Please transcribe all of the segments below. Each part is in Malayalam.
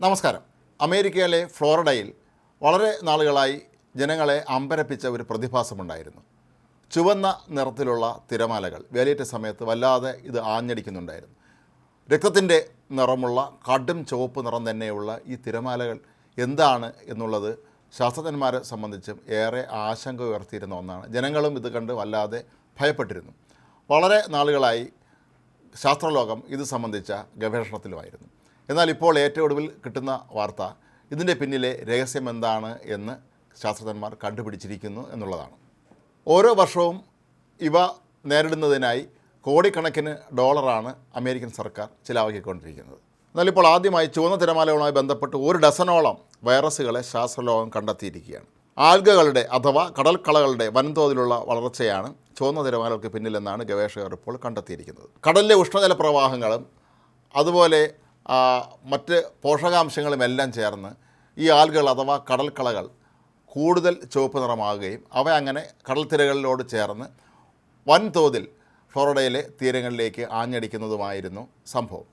നമസ്കാരം. അമേരിക്കയിലെ ഫ്ലോറിഡയിൽ വളരെ നാളുകളായി ജനങ്ങളെ അമ്പരപ്പിച്ച ഒരു പ്രതിഭാസമുണ്ടായിരുന്നു. ചുവന്ന നിറത്തിലുള്ള തിരമാലകൾ വേലയേറ്റ സമയത്ത് വല്ലാതെ ഇത് ആഞ്ഞടിക്കുന്നുണ്ടായിരുന്നു. രക്തത്തിന്റെ നിറമുള്ള കടും ചുവപ്പ് നിറം തന്നെയുള്ള ഈ തിരമാലകൾ എന്താണ് എന്നുള്ളത് ശാസ്ത്രജ്ഞന്മാരെ സംബന്ധിച്ചും ഏറെ ആശങ്ക ഉയർത്തിയിരുന്ന ഒന്നാണ്. ജനങ്ങളും ഇത് കണ്ട് വല്ലാതെ ഭയപ്പെട്ടിരുന്നു. വളരെ നാളുകളായി ശാസ്ത്രലോകം ഇത് സംബന്ധിച്ച ഗവേഷണത്തിലുമായിരുന്നു. എന്നാൽ ഇപ്പോൾ ഏറ്റവും ഒടുവിൽ കിട്ടുന്ന വാർത്ത ഇതിന്റെ പിന്നിലെ രഹസ്യം എന്താണ് എന്ന് ശാസ്ത്രജ്ഞന്മാർ കണ്ടുപിടിച്ചിരിക്കുന്നു എന്നുള്ളതാണ്. ഓരോ വർഷവും ഇവ നേരിടുന്നതിനായി കോടിക്കണക്കിന് ഡോളറാണ് അമേരിക്കൻ സർക്കാർ ചിലവാക്കിക്കൊണ്ടിരിക്കുന്നത്. എന്നാൽ ഇപ്പോൾ ആദ്യമായി ചുവന്ന തിരമാലകളുമായി ബന്ധപ്പെട്ട് ഒരു ഡസനോളം വൈറസുകളെ ശാസ്ത്രലോകം കണ്ടെത്തിയിരിക്കുകയാണ്. ആൽഗകളുടെ അഥവാ കടൽക്കളകളുടെ വൻതോതിലുള്ള വളർച്ചയാണ് ചുവന്ന തിരമാലകൾക്ക് പിന്നിലെന്നാണ് ഗവേഷകർ ഇപ്പോൾ കണ്ടെത്തിയിരിക്കുന്നത്. കടലിലെ ഉഷ്ണജല പ്രവാഹങ്ങളും അതുപോലെ മറ്റ് പോഷകാംശങ്ങളും എല്ലാം ചേർന്ന് ഈ ആൽഗകൾ അഥവാ കടൽക്കളകൾ കൂടുതൽ ചുവപ്പ് നിറമാകുകയും അവ അങ്ങനെ കടൽത്തിരകളിലോട് ചേർന്ന് വൻതോതിൽ ഫ്ലോറിഡയിലെ തീരങ്ങളിലേക്ക് ആഞ്ഞടിക്കുന്നതുമായിരുന്നു സംഭവം.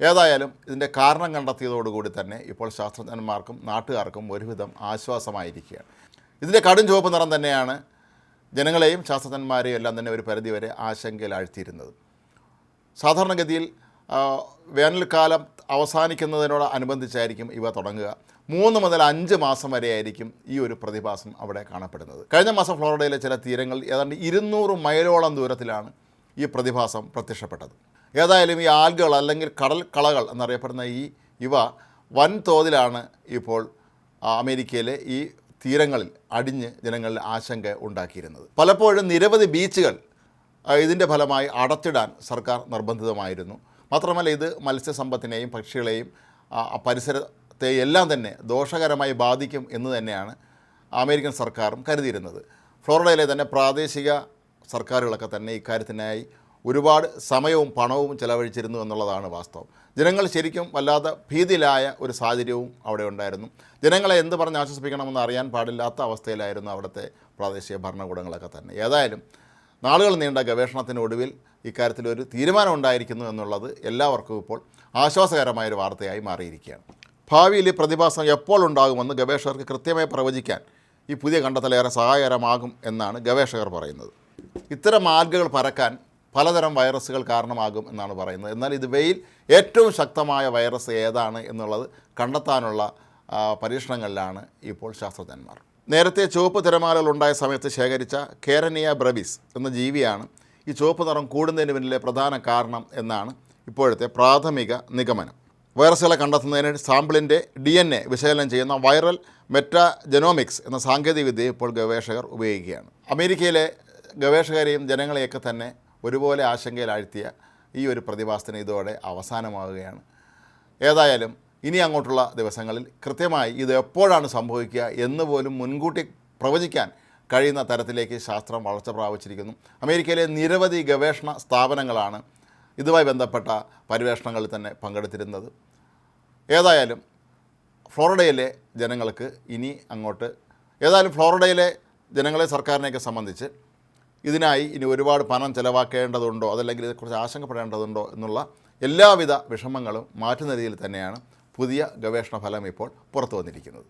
ഏതായാലും ഇതിന്റെ കാരണം കണ്ടെത്തിയതോടുകൂടി തന്നെ ഇപ്പോൾ ശാസ്ത്രജ്ഞന്മാർക്കും നാട്ടുകാർക്കും ഒരുവിധം ആശ്വാസമായിരിക്കുകയാണ്. ഇതിന്റെ കടും ചുവപ്പ് നിറം തന്നെയാണ് ജനങ്ങളെയും ശാസ്ത്രജ്ഞന്മാരെയും എല്ലാം തന്നെ ഒരു പരിധിവരെ ആശങ്കയിലാഴ്ത്തിയിരുന്നത്. സാധാരണഗതിയിൽ വേനൽക്കാലം അവസാനിക്കുന്നതിനോട് അനുബന്ധിച്ചായിരിക്കും ഇവ തുടങ്ങുക. മൂന്ന് മുതൽ അഞ്ച് മാസം വരെയായിരിക്കും ഈ ഒരു പ്രതിഭാസം അവിടെ കാണപ്പെടുന്നത്. കഴിഞ്ഞ മാസം ഫ്ലോറിഡയിലെ ചില തീരങ്ങൾ ഏതാണ്ട് ഇരുന്നൂറ് മൈലോളം ദൂരത്തിലാണ് ഈ പ്രതിഭാസം പ്രത്യക്ഷപ്പെട്ടത്. ഏതായാലും ഈ ആൽഗകൾ അല്ലെങ്കിൽ കടൽ കളകൾ എന്നറിയപ്പെടുന്ന ഈ ഇവ വൻതോതിലാണ് ഇപ്പോൾ അമേരിക്കയിലെ ഈ തീരങ്ങളിൽ അടിഞ്ഞ് ജനങ്ങളിൽ ആശങ്ക ഉണ്ടാക്കിയിരുന്നത്. പലപ്പോഴും നിരവധി ബീച്ചുകൾ ഇതിന്റെ ഫലമായി അടച്ചിടാൻ സർക്കാർ നിർബന്ധിതമായിരുന്നു. മാത്രമല്ല ഇത് മത്സ്യസമ്പത്തിനെയും പക്ഷികളെയും പരിസരത്തെ എല്ലാം തന്നെ ദോഷകരമായി ബാധിക്കും എന്ന് തന്നെയാണ് അമേരിക്കൻ സർക്കാരും കരുതിയിരുന്നത്. ഫ്ലോറിഡയിലെ തന്നെ പ്രാദേശിക സർക്കാരുകളൊക്കെ തന്നെ ഇക്കാര്യത്തിനായി ഒരുപാട് സമയവും പണവും ചെലവഴിച്ചിരുന്നു എന്നുള്ളതാണ് വാസ്തവം. ജനങ്ങൾ ശരിക്കും വല്ലാതെ ഭീതിയിലായ ഒരു സാഹചര്യവും അവിടെ ഉണ്ടായിരുന്നു. ജനങ്ങളെ എന്ത് പറഞ്ഞ് ആശ്വസിപ്പിക്കണമെന്ന് അറിയാൻ പാടില്ലാത്ത അവസ്ഥയിലായിരുന്നു അവിടുത്തെ പ്രാദേശിക ഭരണകൂടങ്ങളൊക്കെ തന്നെ. ഏതായാലും നാളുകൾ നീണ്ട ഗവേഷണത്തിനൊടുവിൽ ഇക്കാര്യത്തിൽ ഒരു തീരുമാനം ഉണ്ടായിരിക്കുന്നു എന്നുള്ളത് എല്ലാവർക്കും ഇപ്പോൾ ആശ്വാസകരമായൊരു വാർത്തയായി മാറിയിരിക്കുകയാണ്. ഭാവിയിൽ ഈ പ്രതിഭാസം എപ്പോൾ ഉണ്ടാകുമെന്ന് ഗവേഷകർക്ക് കൃത്യമായി പ്രവചിക്കാൻ ഈ പുതിയ കണ്ടെത്തലേറെ സഹായകരമാകും എന്നാണ് ഗവേഷകർ പറയുന്നത്. ഇത്തരം ആൽഗകൾ പരക്കാൻ പലതരം വൈറസുകൾ കാരണമാകും എന്നാണ് പറയുന്നത്. എന്നാൽ ഇത് വെയിൽ ഏറ്റവും ശക്തമായ വൈറസ് ഏതാണ് എന്നുള്ളത് കണ്ടെത്താനുള്ള പരീക്ഷണങ്ങളിലാണ് ഇപ്പോൾ ശാസ്ത്രജ്ഞന്മാർ. നേരത്തെ ചുവപ്പ് തിരമാലകൾ ഉണ്ടായ സമയത്ത് ശേഖരിച്ച കേരനിയ ബ്രബിസ് എന്ന ജീവിയാണ് ഈ ചുവപ്പ് നിറം കൂടുന്നതിന് പിന്നിലെ പ്രധാന കാരണം എന്നാണ് ഇപ്പോഴത്തെ പ്രാഥമിക നിഗമനം. വൈറസുകളെ കണ്ടെത്തുന്നതിന് സാമ്പിളിന്റെ ഡി എൻ എ വിശകലനം ചെയ്യുന്ന വൈറൽ മെറ്റാജനോമിക്സ് എന്ന സാങ്കേതികവിദ്യ ഇപ്പോൾ ഗവേഷകർ ഉപയോഗിക്കുകയാണ്. അമേരിക്കയിലെ ഗവേഷകരെയും ജനങ്ങളെയൊക്കെ തന്നെ ഒരുപോലെ ആശങ്കയിലാഴ്ത്തിയ ഈ ഒരു പ്രതിഭാസത്തിന് ഇതോടെ അവസാനമാവുകയാണ്. ഏതായാലും ഇനി അങ്ങോട്ടുള്ള ദിവസങ്ങളിൽ കൃത്യമായി ഇത് എപ്പോഴാണ് സംഭവിക്കുക എന്ന് പോലും മുൻകൂട്ടി പ്രവചിക്കാൻ കഴിയുന്ന തരത്തിലേക്ക് ശാസ്ത്രം വളർച്ച പ്രാപിച്ചിരിക്കുന്നു. അമേരിക്കയിലെ നിരവധി ഗവേഷണ സ്ഥാപനങ്ങളാണ് ഇതുമായി ബന്ധപ്പെട്ട പര്യവേഷണങ്ങളിൽ തന്നെ പങ്കെടുത്തിരുന്നത്. ഏതായാലും ഫ്ലോറിഡയിലെ ജനങ്ങൾക്ക് ഇനി അങ്ങോട്ട് ഏതായാലും ഫ്ലോറിഡയിലെ ജനങ്ങളെ സർക്കാരിനെയൊക്കെ സംബന്ധിച്ച് ഇതിനായി ഇനി ഒരുപാട് പണം ചിലവാക്കേണ്ടതുണ്ടോ അതല്ലെങ്കിൽ ഇതേക്കുറിച്ച് ആശങ്കപ്പെടേണ്ടതുണ്ടോ എന്നുള്ള എല്ലാവിധ വിഷമങ്ങളും മാറ്റുന്ന രീതിയിൽ തന്നെയാണ് പുതിയ ഗവേഷണ ഫലം ഇപ്പോൾ പുറത്തു വന്നിരിക്കുന്നത്.